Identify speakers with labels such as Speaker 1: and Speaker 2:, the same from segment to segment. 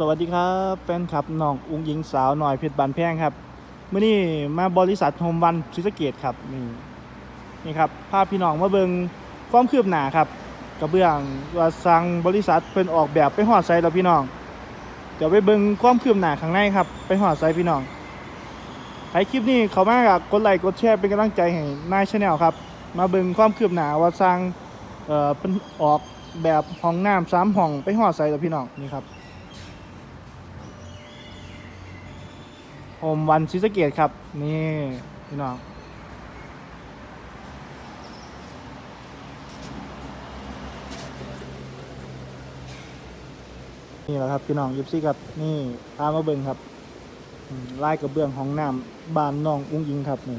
Speaker 1: สวัสดีครับแฟนคลับน้องอุ้งยิงสาวหน่อยเพชรบานแพงครับเมื่อนี้มาบริษัทโฮมวันศรีสะเกดครับนี่นี่ครับพาพี่น้องมาเบิงความคืบหน้าครับกระเบื้องว่าสั่งบริษัทเป็นออกแบบไปหอดไซแล้วพี่น้องเดี๋ยวไปเบิงความคืบหน้าข้างในครับไปหอดไซพี่น้องใครคลิปนี้เขามากับกดไลค์กดแชร์เป็นกำลังใจให้นายชาแนลครับมาเบิงความคืบหน้าว่าสั่งเอ่อเป็นออกแบบห้องน้ำสามห้องไปหอดไซแล้วพี่น้องนี่ครับ โฮมวันศรีสเกดครับ นี่ พี่น้องนี่แหละครับพี่น้องยิบซี่ครับนี่พามาเบิ่งครับลายกระเบื้องห้องน้ำบานน้องอุ้งยิงครับนี่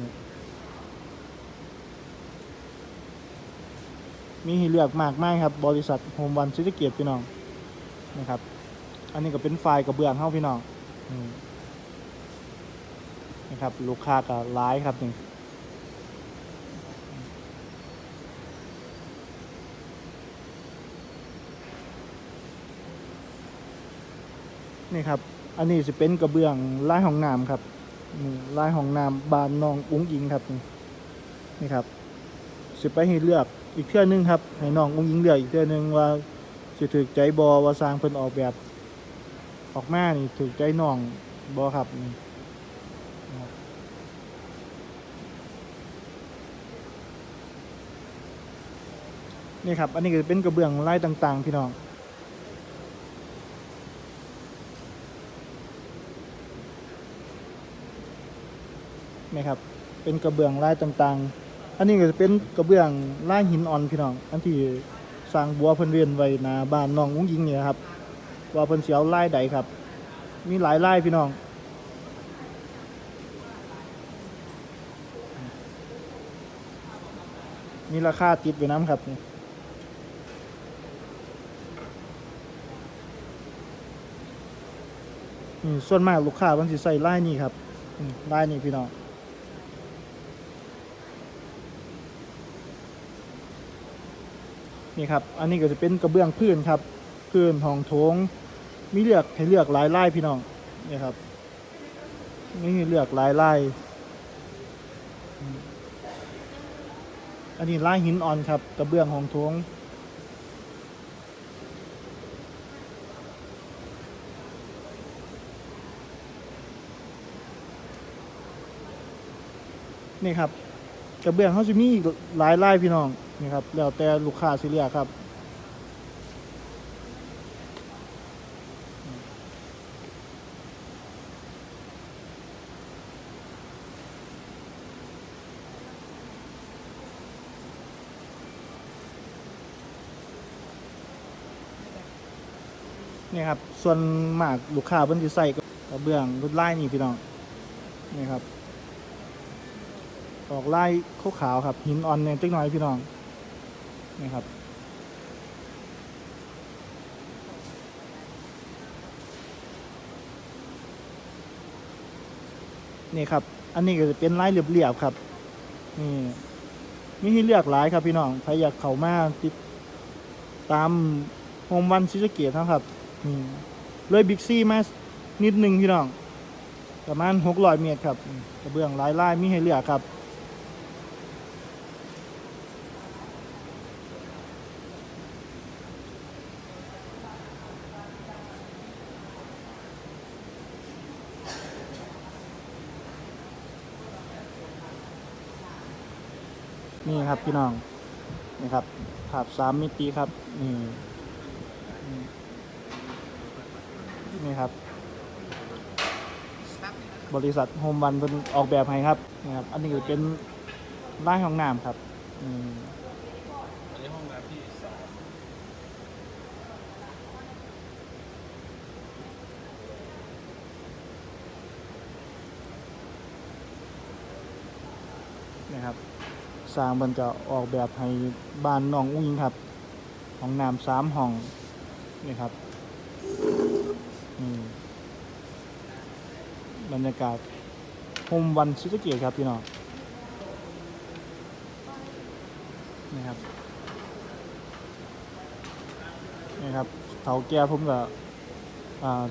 Speaker 1: มีให้เลือกมากมายครับ บริษัทโฮมวันศรีสเกดพี่น้องนะครับ อันนี้ก็เป็นไฟล์กระเบื้องเฮาพี่น้องอืม นะครับ ลูกค้าก็ร้ายครับนี่นี่ครับ อันนี้จะเป็นกระเบื้องลายห้องน้ำครับนี่ลายห้องน้ำบานนองอุ้งอิงครับนี่นี่ครับสิไปให้เลือกอีกเทื่อนึงครับให้น้องอุ้งอิงเลือกอีกเทื่อนึงว่าสิถือใจบอว่าสร้างเพิ่นออกแบบ ออกมานี่ถือใจน้องบอครับนี่ นี่ครับ อันนี้ก็เป็นกระเบื้องลายต่าง ๆ พี่น้อง นี่ครับ เป็นกระเบื้องลายต่างๆ อันนี้ก็จะเป็นกระเบื้องลายหินอ่อนพี่น้อง อันที่สร้างบัวเพิ่นเวียนไว้หน้าบ้านน้องอุ้งยิงเนี่ยครับ ว่าเพิ่นเสียวลายใดครับ มีหลายลายพี่น้องมีราคาติดอยู่น้ำครับนี่ อืมส่วนมากลูกค้ามันสิใส่ลายนี่ครับอืมลายนี่พี่น้องนี่ครับ อันนี้ก็จะเป็นกระเบื้องพื้นครับ พื้นห้องโถง มีเลือกให้เลือกหลายลายพี่น้องนี่ครับมีให้เลือกหลายลายอันนี้ลายหินอ่อนครับ กระเบื้องห้องโถง นี่ครับกระเบื้องเขาจะมีหลายลายพี่น้องนี่ครับแล้วแต่ลูกค้าสิเลือกครับนี่ครับ ส่วนมากลูกค้าเพิ่นสิใส่กระเบื้องรุ่นลายนี่พี่น้องนี่ครับ ออกลายขาวครับ หินอ่อนเนี่ยจักหน่อยพี่น้องนี่ครับนี่ครับ อันนี้ก็จะเป็นลายเรียบๆครับ นี่มีให้เลือกหลายครับพี่น้องใครอยากเข้ามาติดตามโฮมวันซิสเกตนะครับนี่เลยบิ๊กซี่มานิดนึงพี่น้อง ประมาณหกร้อยเมตรครับกระเบื้องลายลายมีให้เลือกครับ นี่ครับพี่น้องนี่ครับภาพสามมิติครับนี่นี่ครับ บริษัทโฮมวันเป็นออกแบบให้ครับนี่ครับ อันนี้ก็เป็นร้านห้องน้ำครับอืม
Speaker 2: อันนี้ห้องน้ำที่สาม
Speaker 1: นี่ครับ สร้างมันจะออกแบบให้บ้านน้องอุ้งครับห้องน้ำสามห้องนี่ครับนี่บรรยากาศโฮมวันชิสเกตครับพี่น้องนี่ครับนี่ครับเถาแก่ผมก็อ่า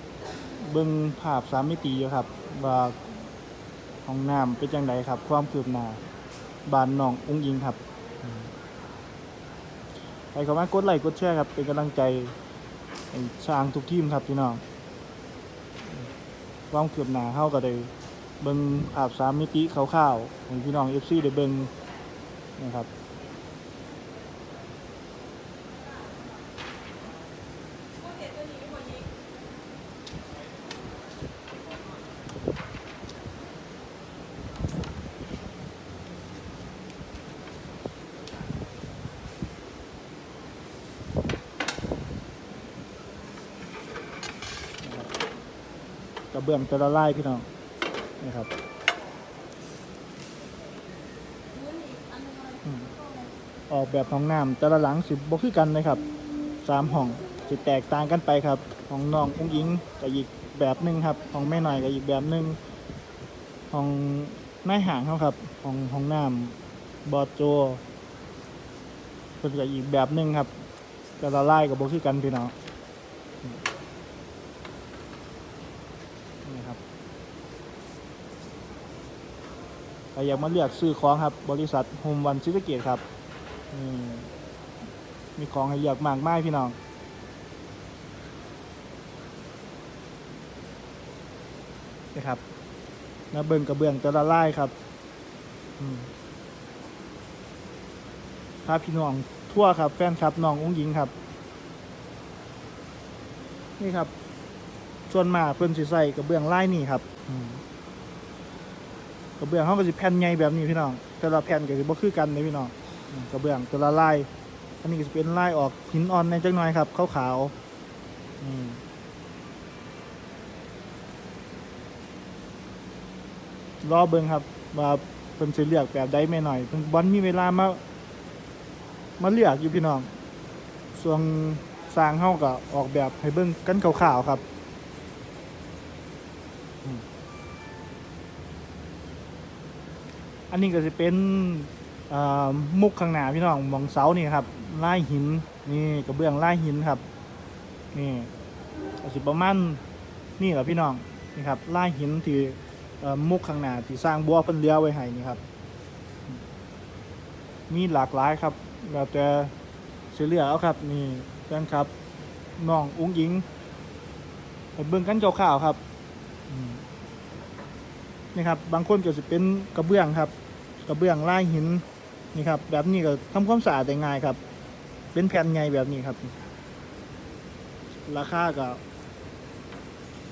Speaker 1: เบิ่งภาพสามมิติอยู่ครับ ว่าห้องน้ำเป็นจังไดครับ ความคืบหน้า บ้านน้องอุ้งยิงครับอืมใครเข้ามากดไลค์กดแชร์ครับ เป็นกำลังใจใช้างทุกทีมครับพี่น้องความคืบหนาเฮาก็ได้เบิ้งอาบสามมิติข้าวๆของพี่น้องเอฟซีได้เบิ้งนะครับ ระเบื้องแต่ละลายพี่น้องนะครับออกแบบห้องน้ำแต่ละหลังสิบบ่คือกันนะครับสามห้องสิแตกต่างกันไปครับห้องน้องอุ้งอิงก็อีกแบบหนึ่งครับห้องแม่หน่อยก็อีกแบบหนึ่งห้องนายห่างเขาครับห้องห้องน้ำบอดโจเพิ่นก็อีกแบบหนึ่งครับแต่ละลายก็บ่คือกันพี่น้อง นี่ครับใครอยากมาเลือกซื้อของครับ บริษัทโฮมวันซิสเกตครับมีของให้เลือกมากมายพี่น้องนะครับนะเบิ่งกระเบื้องแต่ละลายครับอืมพาพี่น้องทั่วครับ แฟนครับน้องอุ้งยิงครับ นี่ครับส่วนมาเพิ่นสิใส่กระเบื้องลายนี่ครับอืม กระเบื้องเขาก็สิแผ่นใหญ่แบบนี้พี่น้อง แต่ละแผ่นก็สิบ่คือกันเลยพี่น้องกระเบื้องแต่ละลาย อันนี้ก็สิเป็นลายออกหินอ่อนในจักหน่อยครับขาวๆอืมรอเบิ่งครับว่าเพิ่นสิเลือกแบบใดแม่หน่อยเพิ่นบ่มีเวลามามาเลือกอยู่พี่น้อง ส่วนสร้างเฮาก็ออกแบบให้เบิ่งกันขาวๆครับ อันนี้ก็จะเป็นมุกข้างหน้าพี่น้องมองเสานี่ครับลายหินนี่กระเบื้องลายหินครับ นี่ก็สิประมาณนี่แหละพี่น้องนี่ครับลายหินที่มุกข้างหน้าที่สร้างบัวเพิ่นเลี้ยวไว้ให้นี่ครับ มีหลากหลายครับแล้วแต่สิเลือเอาครับนี่แฟนครับน้องอุ้งอิงไปเบิ่งกันคร่าวๆครับอืม นี่ครับบางคนก็จะเป็นกระเบื้องครับ กระเบื้องลายหินนี่ครับแบบนี้ก็ทำความสะอาดได้ง่ายครับ เป็นแผ่นใหญ่แบบนี้ครับ ราคาก็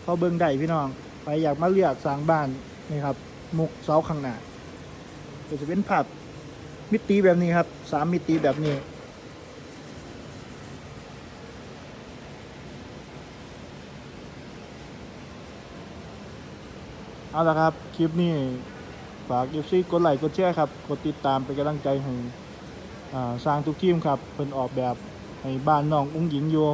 Speaker 1: พอเบิ่งได้พี่น้องใครอยากมาเลือกสร้างบ้านนี่ครับมุกเสาข้างหน้าก็จะเป็นภาพมิติแบบนี้ครับสามมิติแบบนี้ เอาละครับ คลิปนี้ฝากเอฟซีกดไลค์กดแชร์ครับ กดติดตามเป็นกำลังใจให้สร้างทุกทีมครับเพิ่นออกแบบให้บ้านน้องอุ้งหญิงอยู่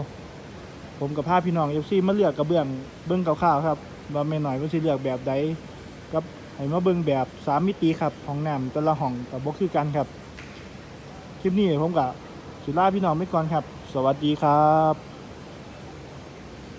Speaker 1: ผมกับพาพี่น้องเอฟซีมาเลือกกระเบื้องเบิ้องคร่าวๆครับว่าแม่หน่อยว่าสิเลือกแบบใดกับให้มาเบิ้องแบบสามมิติครับห้องน้ำแต่ละห้องกับบ่คือกันครับ คลิปนี้ผมกับสิลาพี่น้องไปก่อนครับ สวัสดีครับ